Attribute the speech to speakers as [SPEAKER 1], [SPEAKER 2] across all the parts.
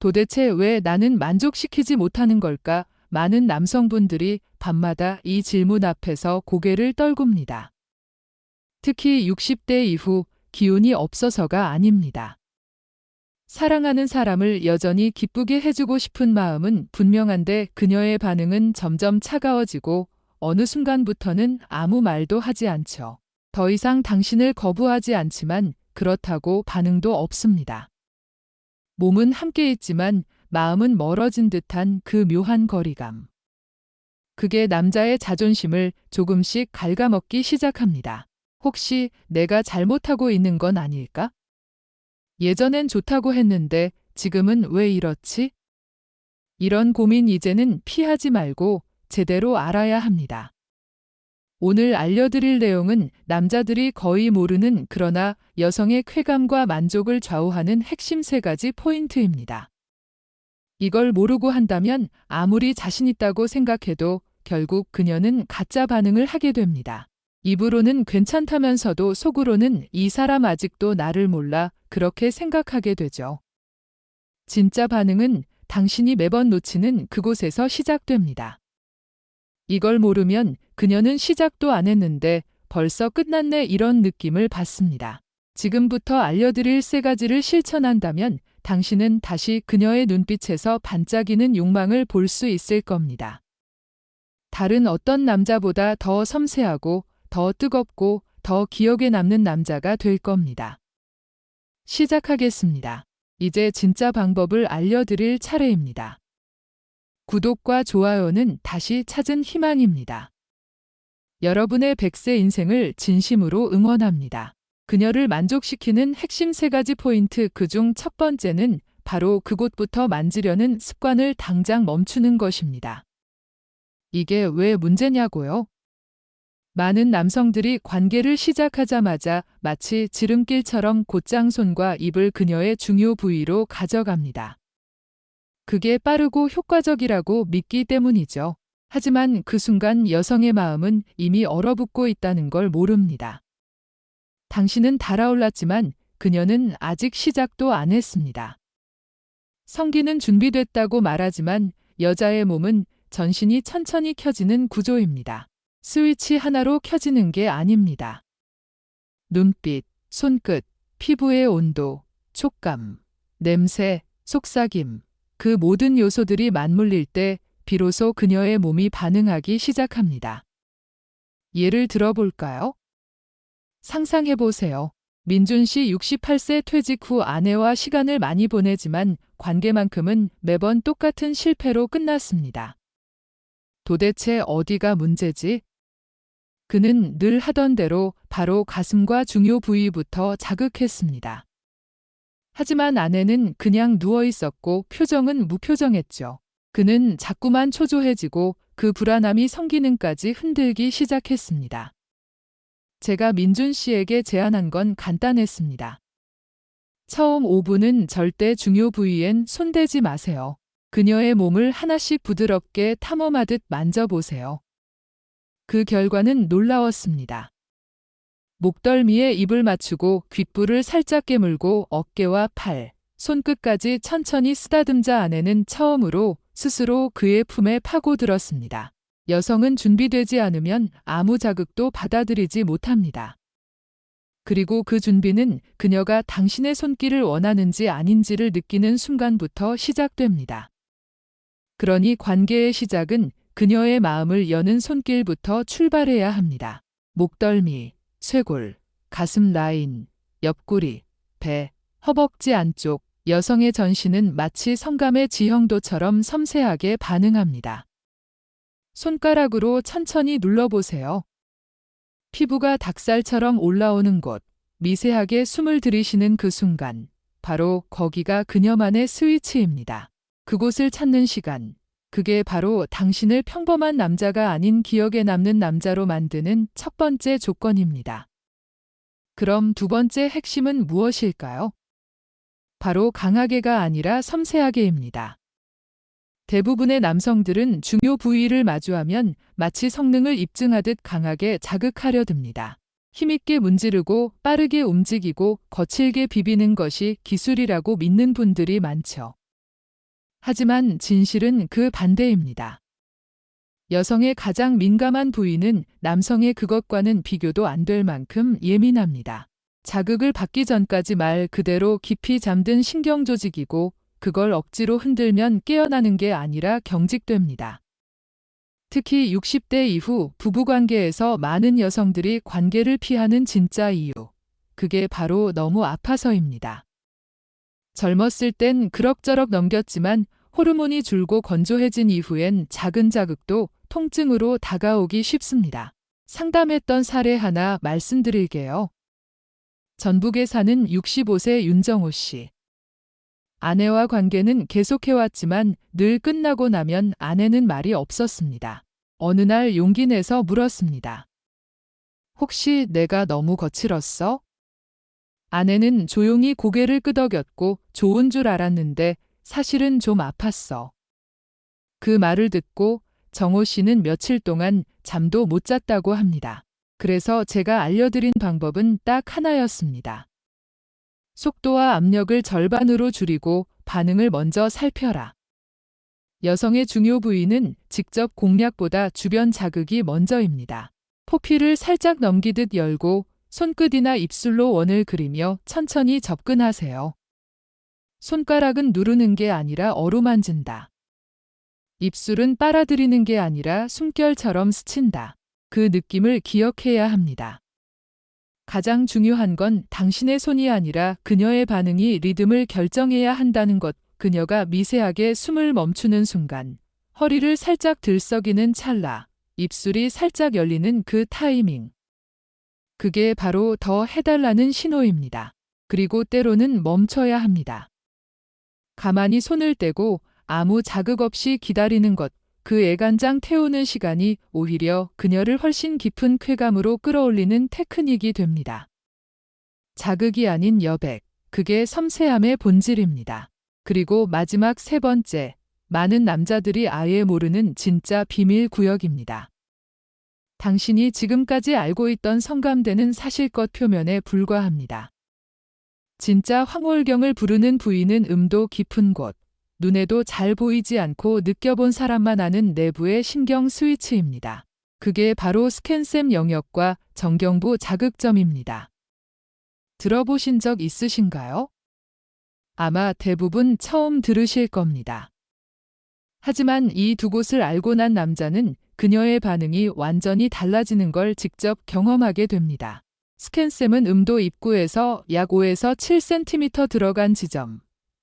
[SPEAKER 1] 도대체 왜 나는 만족시키지 못하는 걸까? 많은 남성분들이 밤마다 이 질문 앞에서 고개를 떨굽니다. 특히 60대 이후 기운이 없어서가 아닙니다. 사랑하는 사람을 여전히 기쁘게 해주고 싶은 마음은 분명한데 그녀의 반응은 점점 차가워지고 어느 순간부터는 아무 말도 하지 않죠. 더 이상 당신을 거부하지 않지만 그렇다고 반응도 없습니다. 몸은 함께 있지만 마음은 멀어진 듯한 그 묘한 거리감. 그게 남자의 자존심을 조금씩 갉아먹기 시작합니다. 혹시 내가 잘못하고 있는 건 아닐까? 예전엔 좋다고 했는데 지금은 왜 이렇지? 이런 고민 이제는 피하지 말고 제대로 알아야 합니다. 오늘 알려드릴 내용은 남자들이 거의 모르는 그러나 여성의 쾌감과 만족을 좌우하는 핵심 세 가지 포인트입니다. 이걸 모르고 한다면 아무리 자신 있다고 생각해도 결국 그녀는 가짜 반응을 하게 됩니다. 입으로는 괜찮다면서도 속으로는 이 사람 아직도 나를 몰라 그렇게 생각하게 되죠. 진짜 반응은 당신이 매번 놓치는 그곳에서 시작됩니다. 이걸 모르면 그녀는 시작도 안 했는데 벌써 끝났네 이런 느낌을 받습니다. 지금부터 알려드릴 세 가지를 실천한다면 당신은 다시 그녀의 눈빛에서 반짝이는 욕망을 볼 수 있을 겁니다. 다른 어떤 남자보다 더 섬세하고 더 뜨겁고 더 기억에 남는 남자가 될 겁니다. 시작하겠습니다. 이제 진짜 방법을 알려드릴 차례입니다. 구독과 좋아요는 다시 찾은 희망입니다. 여러분의 100세 인생을 진심으로 응원합니다. 그녀를 만족시키는 핵심 세 가지 포인트 그 중 첫 번째는 바로 그곳부터 만지려는 습관을 당장 멈추는 것입니다. 이게 왜 문제냐고요? 많은 남성들이 관계를 시작하자마자 마치 지름길처럼 곧장 손과 입을 그녀의 중요 부위로 가져갑니다. 그게 빠르고 효과적이라고 믿기 때문이죠. 하지만 그 순간 여성의 마음은 이미 얼어붙고 있다는 걸 모릅니다. 당신은 달아올랐지만 그녀는 아직 시작도 안 했습니다. 성기는 준비됐다고 말하지만 여자의 몸은 전신이 천천히 켜지는 구조입니다. 스위치 하나로 켜지는 게 아닙니다. 눈빛, 손끝, 피부의 온도, 촉감, 냄새, 속삭임, 그 모든 요소들이 맞물릴 때 비로소 그녀의 몸이 반응하기 시작합니다. 예를 들어볼까요? 상상해보세요. 민준 씨 68세 퇴직 후 아내와 시간을 많이 보내지만 관계만큼은 매번 똑같은 실패로 끝났습니다. 도대체 어디가 문제지? 그는 늘 하던 대로 바로 가슴과 중요 부위부터 자극했습니다. 하지만 아내는 그냥 누워 있었고 표정은 무표정했죠. 그는 자꾸만 초조해지고 그 불안함이 성기능까지 흔들기 시작했습니다. 제가 민준 씨에게 제안한 건 간단했습니다. 처음 5분은 절대 중요 부위엔 손대지 마세요. 그녀의 몸을 하나씩 부드럽게 탐험하듯 만져보세요. 그 결과는 놀라웠습니다. 목덜미에 입을 맞추고 귓불을 살짝 깨물고 어깨와 팔, 손끝까지 천천히 쓰다듬자 아내는 처음으로 스스로 그의 품에 파고들었습니다. 여성은 준비되지 않으면 아무 자극도 받아들이지 못합니다. 그리고 그 준비는 그녀가 당신의 손길을 원하는지 아닌지를 느끼는 순간부터 시작됩니다. 그러니 관계의 시작은 그녀의 마음을 여는 손길부터 출발해야 합니다. 목덜미, 쇄골, 가슴 라인, 옆구리, 배, 허벅지 안쪽, 여성의 전신은 마치 성감의 지형도처럼 섬세하게 반응합니다. 손가락으로 천천히 눌러보세요. 피부가 닭살처럼 올라오는 곳, 미세하게 숨을 들이쉬는 그 순간, 바로 거기가 그녀만의 스위치입니다. 그곳을 찾는 시간, 그게 바로 당신을 평범한 남자가 아닌 기억에 남는 남자로 만드는 첫 번째 조건입니다. 그럼 두 번째 핵심은 무엇일까요? 바로 강하게가 아니라 섬세하게입니다. 대부분의 남성들은 중요 부위를 마주하면 마치 성능을 입증하듯 강하게 자극하려 듭니다. 힘있게 문지르고 빠르게 움직이고 거칠게 비비는 것이 기술이라고 믿는 분들이 많죠. 하지만 진실은 그 반대입니다. 여성의 가장 민감한 부위는 남성의 그것과는 비교도 안 될 만큼 예민합니다. 자극을 받기 전까지 말 그대로 깊이 잠든 신경 조직이고 그걸 억지로 흔들면 깨어나는 게 아니라 경직됩니다. 특히 60대 이후 부부관계에서 많은 여성들이 관계를 피하는 진짜 이유. 그게 바로 너무 아파서입니다. 젊었을 땐 그럭저럭 넘겼지만 호르몬이 줄고 건조해진 이후엔 작은 자극도 통증으로 다가오기 쉽습니다. 상담했던 사례 하나 말씀드릴게요. 전북에 사는 65세 윤정호 씨. 아내와 관계는 계속해왔지만 늘 끝나고 나면 아내는 말이 없었습니다. 어느 날 용기 내서 물었습니다. 혹시 내가 너무 거칠었어? 아내는 조용히 고개를 끄덕였고 좋은 줄 알았는데 사실은 좀 아팠어. 그 말을 듣고 정호 씨는 며칠 동안 잠도 못 잤다고 합니다. 그래서 제가 알려드린 방법은 딱 하나였습니다. 속도와 압력을 절반으로 줄이고 반응을 먼저 살펴라. 여성의 중요 부위는 직접 공략보다 주변 자극이 먼저입니다. 포피를 살짝 넘기듯 열고 손끝이나 입술로 원을 그리며 천천히 접근하세요. 손가락은 누르는 게 아니라 어루만진다. 입술은 빨아들이는 게 아니라 숨결처럼 스친다. 그 느낌을 기억해야 합니다. 가장 중요한 건 당신의 손이 아니라 그녀의 반응이 리듬을 결정해야 한다는 것. 그녀가 미세하게 숨을 멈추는 순간, 허리를 살짝 들썩이는 찰나, 입술이 살짝 열리는 그 타이밍. 그게 바로 더 해달라는 신호입니다. 그리고 때로는 멈춰야 합니다. 가만히 손을 떼고 아무 자극 없이 기다리는 것, 그 애간장 태우는 시간이 오히려 그녀를 훨씬 깊은 쾌감으로 끌어올리는 테크닉이 됩니다. 자극이 아닌 여백, 그게 섬세함의 본질입니다. 그리고 마지막 세 번째, 많은 남자들이 아예 모르는 진짜 비밀 구역입니다. 당신이 지금까지 알고 있던 성감되는 사실것 표면에 불과합니다. 진짜 황홀경을 부르는 부위는 음도 깊은 곳, 눈에도 잘 보이지 않고 느껴본 사람만 아는 내부의 신경 스위치입니다. 그게 바로 스캔샘 영역과 정경부 자극점입니다. 들어보신 적 있으신가요? 아마 대부분 처음 들으실 겁니다. 하지만 이 두 곳을 알고 난 남자는 그녀의 반응이 완전히 달라지는 걸 직접 경험하게 됩니다. 스캔샘은 음도 입구에서 약 5에서 7cm 들어간 지점,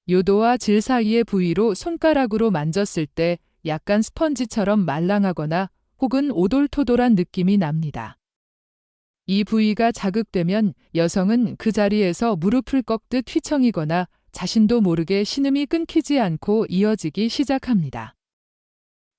[SPEAKER 1] 요도와 질 사이의 부위로 손가락으로 만졌을 때 약간 스펀지처럼 말랑하거나 혹은 오돌토돌한 느낌이 납니다. 이 부위가 자극되면 여성은 그 자리에서 무릎을 꺾듯 휘청이거나 자신도 모르게 신음이 끊기지 않고 이어지기 시작합니다.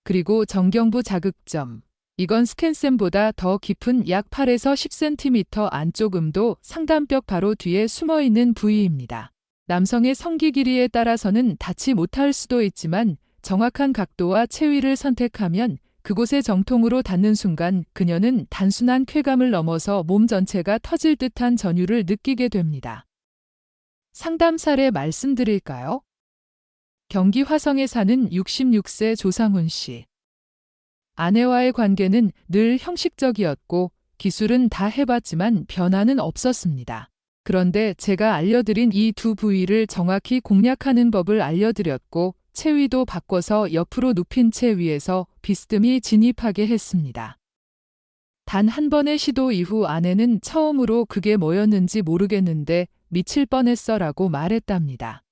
[SPEAKER 1] 그리고 정경부 자극점. 이건 스캔샘보다 더 깊은 약 8에서 10cm 안쪽 음도 상단벽 바로 뒤에 숨어 있는 부위입니다. 남성의 성기 길이에 따라서는 닿지 못할 수도 있지만 정확한 각도와 체위를 선택하면 그곳에 정통으로 닿는 순간 그녀는 단순한 쾌감을 넘어서 몸 전체가 터질 듯한 전율을 느끼게 됩니다. 상담 사례 말씀드릴까요? 경기 화성에 사는 66세 조상훈 씨. 아내와의 관계는 늘 형식적이었고 기술은 다 해봤지만 변화는 없었습니다. 그런데 제가 알려드린 이 두 부위를 정확히 공략하는 법을 알려드렸고 체위도 바꿔서 옆으로 눕힌 채 위에서 비스듬히 진입하게 했습니다. 단 한 번의 시도 이후 아내는 처음으로 그게 뭐였는지 모르겠는데 미칠 뻔했어라고 말했답니다.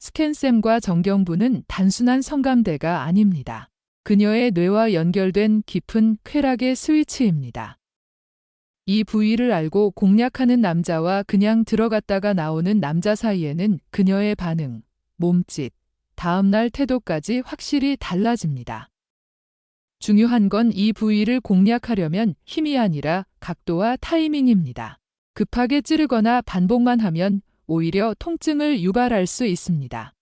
[SPEAKER 1] 스캔샘과 정경부는 단순한 성감대가 아닙니다. 그녀의 뇌와 연결된 깊은 쾌락의 스위치입니다. 이 부위를 알고 공략하는 남자와 그냥 들어갔다가 나오는 남자 사이에는 그녀의 반응, 몸짓, 다음날 태도까지 확실히 달라집니다. 중요한 건 이 부위를 공략하려면 힘이 아니라 각도와 타이밍입니다. 급하게 찌르거나 반복만 하면 오히려 통증을 유발할 수 있습니다.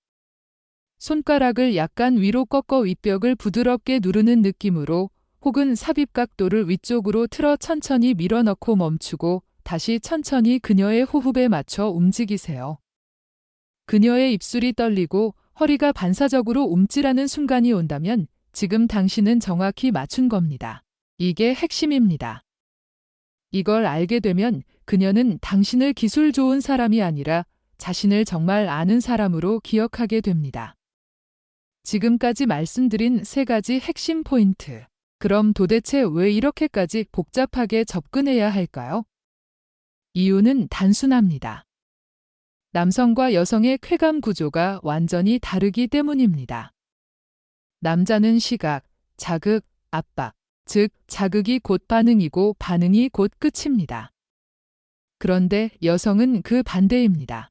[SPEAKER 1] 손가락을 약간 위로 꺾어 윗벽을 부드럽게 누르는 느낌으로 혹은 삽입 각도를 위쪽으로 틀어 천천히 밀어넣고 멈추고 다시 천천히 그녀의 호흡에 맞춰 움직이세요. 그녀의 입술이 떨리고 허리가 반사적으로 움찔하는 순간이 온다면 지금 당신은 정확히 맞춘 겁니다. 이게 핵심입니다. 이걸 알게 되면 그녀는 당신을 기술 좋은 사람이 아니라 자신을 정말 아는 사람으로 기억하게 됩니다. 지금까지 말씀드린 세 가지 핵심 포인트. 그럼 도대체 왜 이렇게까지 복잡하게 접근해야 할까요? 이유는 단순합니다. 남성과 여성의 쾌감 구조가 완전히 다르기 때문입니다. 남자는 시각, 자극, 압박, 즉 자극이 곧 반응이고 반응이 곧 끝입니다. 그런데 여성은 그 반대입니다.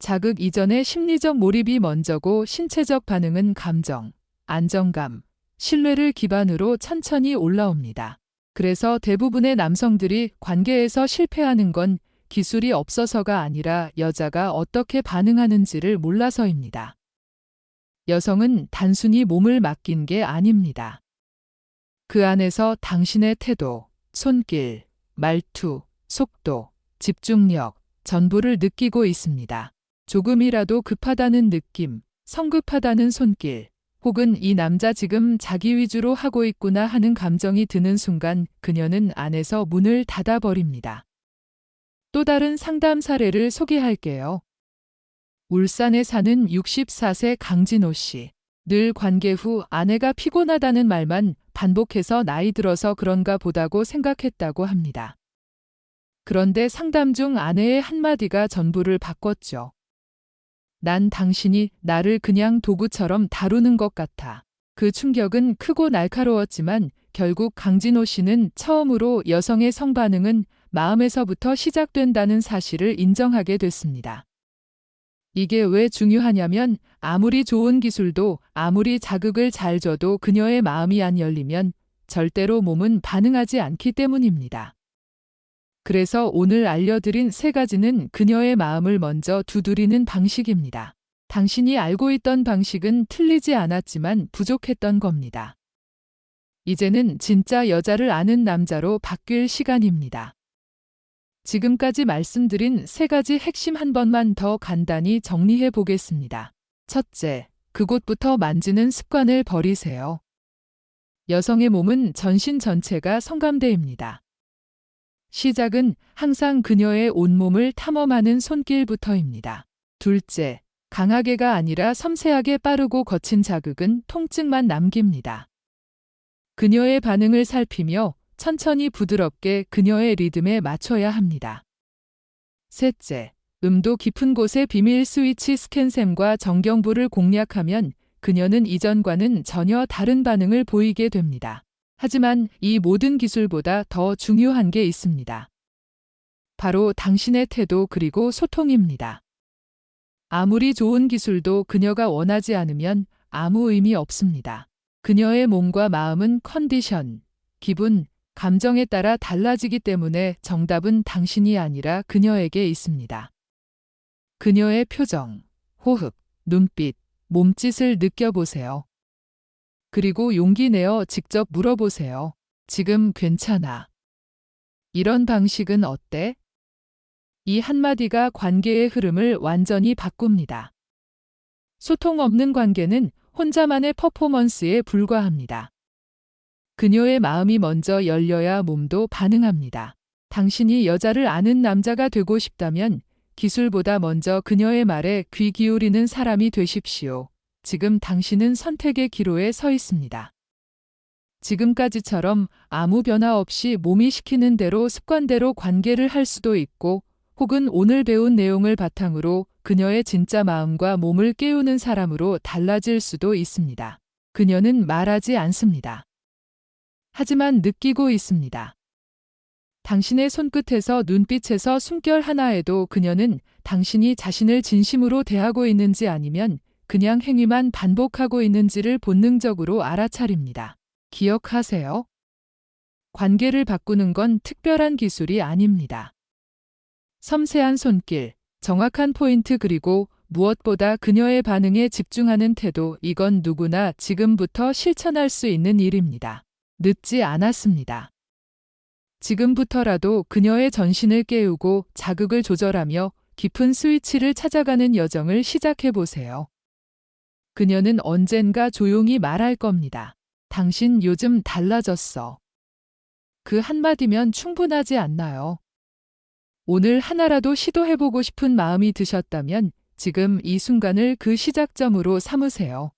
[SPEAKER 1] 자극 이전의 심리적 몰입이 먼저고 신체적 반응은 감정, 안정감, 신뢰를 기반으로 천천히 올라옵니다. 그래서 대부분의 남성들이 관계에서 실패하는 건 기술이 없어서가 아니라 여자가 어떻게 반응하는지를 몰라서입니다. 여성은 단순히 몸을 맡긴 게 아닙니다. 그 안에서 당신의 태도, 손길, 말투, 속도, 집중력, 전부를 느끼고 있습니다. 조금이라도 급하다는 느낌, 성급하다는 손길, 혹은 이 남자 지금 자기 위주로 하고 있구나 하는 감정이 드는 순간 그녀는 안에서 문을 닫아버립니다. 또 다른 상담 사례를 소개할게요. 울산에 사는 64세 강진호 씨. 늘 관계 후 아내가 피곤하다는 말만 반복해서 나이 들어서 그런가 보다고 생각했다고 합니다. 그런데 상담 중 아내의 한마디가 전부를 바꿨죠. 난 당신이 나를 그냥 도구처럼 다루는 것 같아. 그 충격은 크고 날카로웠지만 결국 강진호 씨는 처음으로 여성의 성반응은 마음에서부터 시작된다는 사실을 인정하게 됐습니다. 이게 왜 중요하냐면 아무리 좋은 기술도 아무리 자극을 잘 줘도 그녀의 마음이 안 열리면 절대로 몸은 반응하지 않기 때문입니다. 그래서 오늘 알려드린 세 가지는 그녀의 마음을 먼저 두드리는 방식입니다. 당신이 알고 있던 방식은 틀리지 않았지만 부족했던 겁니다. 이제는 진짜 여자를 아는 남자로 바뀔 시간입니다. 지금까지 말씀드린 세 가지 핵심 한 번만 더 간단히 정리해 보겠습니다. 첫째, 그곳부터 만지는 습관을 버리세요. 여성의 몸은 전신 전체가 성감대입니다. 시작은 항상 그녀의 온몸을 탐험하는 손길부터입니다. 둘째, 강하게가 아니라 섬세하게 빠르고 거친 자극은 통증만 남깁니다. 그녀의 반응을 살피며 천천히 부드럽게 그녀의 리듬에 맞춰야 합니다. 셋째, 음도 깊은 곳에 비밀 스위치 스캔샘과 정경부를 공략하면 그녀는 이전과는 전혀 다른 반응을 보이게 됩니다. 하지만 이 모든 기술보다 더 중요한 게 있습니다. 바로 당신의 태도 그리고 소통입니다. 아무리 좋은 기술도 그녀가 원하지 않으면 아무 의미 없습니다. 그녀의 몸과 마음은 컨디션, 기분, 감정에 따라 달라지기 때문에 정답은 당신이 아니라 그녀에게 있습니다. 그녀의 표정, 호흡, 눈빛, 몸짓을 느껴보세요. 그리고 용기 내어 직접 물어보세요. 지금 괜찮아. 이런 방식은 어때? 이 한마디가 관계의 흐름을 완전히 바꿉니다. 소통 없는 관계는 혼자만의 퍼포먼스에 불과합니다. 그녀의 마음이 먼저 열려야 몸도 반응합니다. 당신이 여자를 아는 남자가 되고 싶다면 기술보다 먼저 그녀의 말에 귀 기울이는 사람이 되십시오. 지금 당신은 선택의 기로에 서 있습니다. 지금까지처럼 아무 변화 없이 몸이 시키는 대로 습관대로 관계를 할 수도 있고 혹은 오늘 배운 내용을 바탕으로 그녀의 진짜 마음과 몸을 깨우는 사람으로 달라질 수도 있습니다. 그녀는 말하지 않습니다. 하지만 느끼고 있습니다. 당신의 손끝에서 눈빛에서 숨결 하나에도 그녀는 당신이 자신을 진심으로 대하고 있는지 아니면 그냥 행위만 반복하고 있는지를 본능적으로 알아차립니다. 기억하세요. 관계를 바꾸는 건 특별한 기술이 아닙니다. 섬세한 손길, 정확한 포인트 그리고 무엇보다 그녀의 반응에 집중하는 태도, 이건 누구나 지금부터 실천할 수 있는 일입니다. 늦지 않았습니다. 지금부터라도 그녀의 전신을 깨우고 자극을 조절하며 깊은 스위치를 찾아가는 여정을 시작해 보세요. 그녀는 언젠가 조용히 말할 겁니다. 당신 요즘 달라졌어. 그 한마디면 충분하지 않나요? 오늘 하나라도 시도해보고 싶은 마음이 드셨다면 지금 이 순간을 그 시작점으로 삼으세요.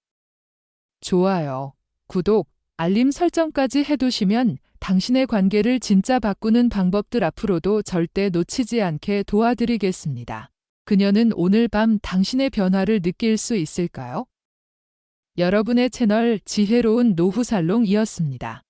[SPEAKER 1] 좋아요, 구독, 알림 설정까지 해두시면 당신의 관계를 진짜 바꾸는 방법들 앞으로도 절대 놓치지 않게 도와드리겠습니다. 그녀는 오늘 밤 당신의 변화를 느낄 수 있을까요? 여러분의 채널 지혜로운 노후살롱이었습니다.